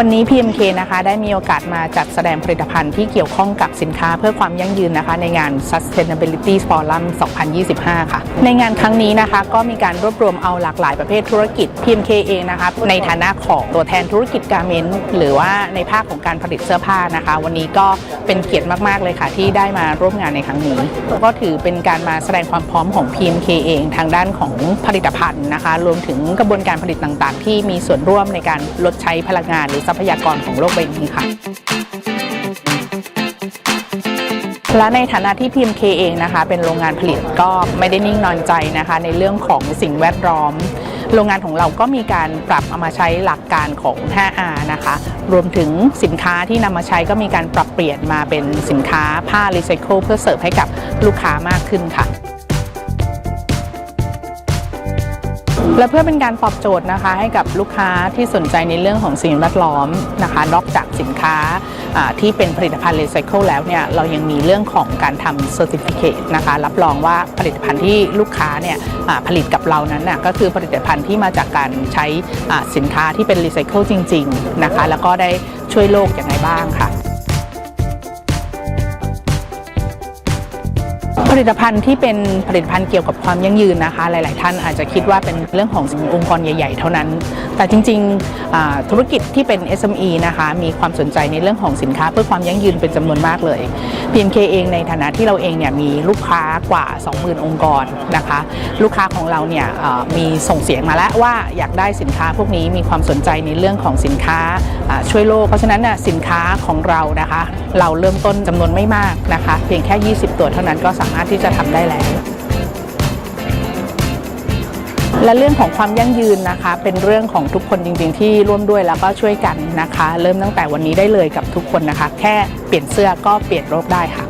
วันนี้ PMK นะคะได้มีโอกาสมาจัดแสดงผลิตภัณฑ์ที่เกี่ยวข้องกับสินค้าเพื่อความยั่งยืนนะคะ ในงาน Sustainability Forum 2025 ค่ะ ในงานครั้งนี้นะคะก็มีการรวบรวมเอาหลากหลายประเภทธุรกิจ PMK เองนะคะในฐานะของตัวแทนธุรกิจการเมนต์หรือว่าในภาคของการผลิตเสื้อผ้านะคะ วันนี้ก็เป็นเกียรติมากๆเลยค่ะ ที่ได้มาร่วมงานในครั้งนี้ ก็ถือเป็นการมาแสดงความพร้อมของ PMK เองทางด้านของผลิตภัณฑ์นะคะ รวมถึงกระบวนการผลิตต่างๆ ที่มีส่วนร่วมในการลดใช้พลังงานหรือทรัพยากรของโลกใบนี้ค่ะและในฐานะที่ PMK เองนะคะ เป็นโรงงานผลิตก็ไม่ได้นิ่งนอนใจนะคะ ในเรื่องของสิ่งแวดล้อม โรงงานของเราก็มีการปรับเอามาใช้หลักการของ 5R นะคะ รวมถึงสินค้าที่นำมาใช้ก็มีการปรับเปลี่ยนมาเป็นสินค้าผ้ารีไซเคิลเพื่อเสิร์ฟให้กับลูกค้ามากขึ้นค่ะ และเพื่อเป็นการตอบโจทย์นะคะให้กับลูกค้าที่สนใจในเรื่องของสิ่งแวดล้อมนะคะนอกจากสินค้าที่เป็นผลิตภัณฑ์รีไซเคิลแล้วเนี่ยเรายังมีเรื่องของการทำเซอร์ติฟิเคตนะคะรับรองว่าผลิตภัณฑ์ที่ลูกค้าเนี่ยผลิตกับเรานั้นน่ะก็คือผลิตภัณฑ์ที่มาจากการใช้สินค้าที่เป็นรีไซเคิลจริงๆนะคะแล้วก็ได้ช่วยโลกอย่างไรบ้างค่ะ ผลิตภัณฑ์ที่เป็นผลิตภัณฑ์เกี่ยวกับความยั่งยืนนะคะ หลาย ๆ ท่านอาจจะคิดว่าเป็นเรื่องขององค์กรใหญ่ ๆ เท่านั้น แต่จริงๆธุรกิจที่เป็น SME นะคะ มีความสนใจในเรื่องของสินค้าเพื่อความยั่งยืนเป็นจำนวนมากเลย PMK เองในฐานะที่เราเองเนี่ยมีลูกค้ากว่า 20,000 องค์กรนะคะ ลูกค้าของเราเนี่ยมีส่งเสียงมาแล้วว่าอยากได้สินค้าพวกนี้มีความสนใจในเรื่องของสินค้าช่วยโลก เพราะฉะนั้นน่ะสินค้าของเรานะคะ เราเริ่มต้นจำนวนไม่มากนะคะ เพียงแค่ 20 ตัวเท่านั้นก็สามารถที่จะทำได้แล้ว และเรื่องของความยั่งยืนนะคะ เป็นเรื่องของทุกคนจริงๆ ที่ร่วมด้วยแล้วก็ช่วยกันนะคะ เริ่มตั้งแต่วันนี้ได้เลยกับทุกคนนะคะ แค่เปลี่ยนเสื้อก็เปลี่ยนโลกได้ค่ะ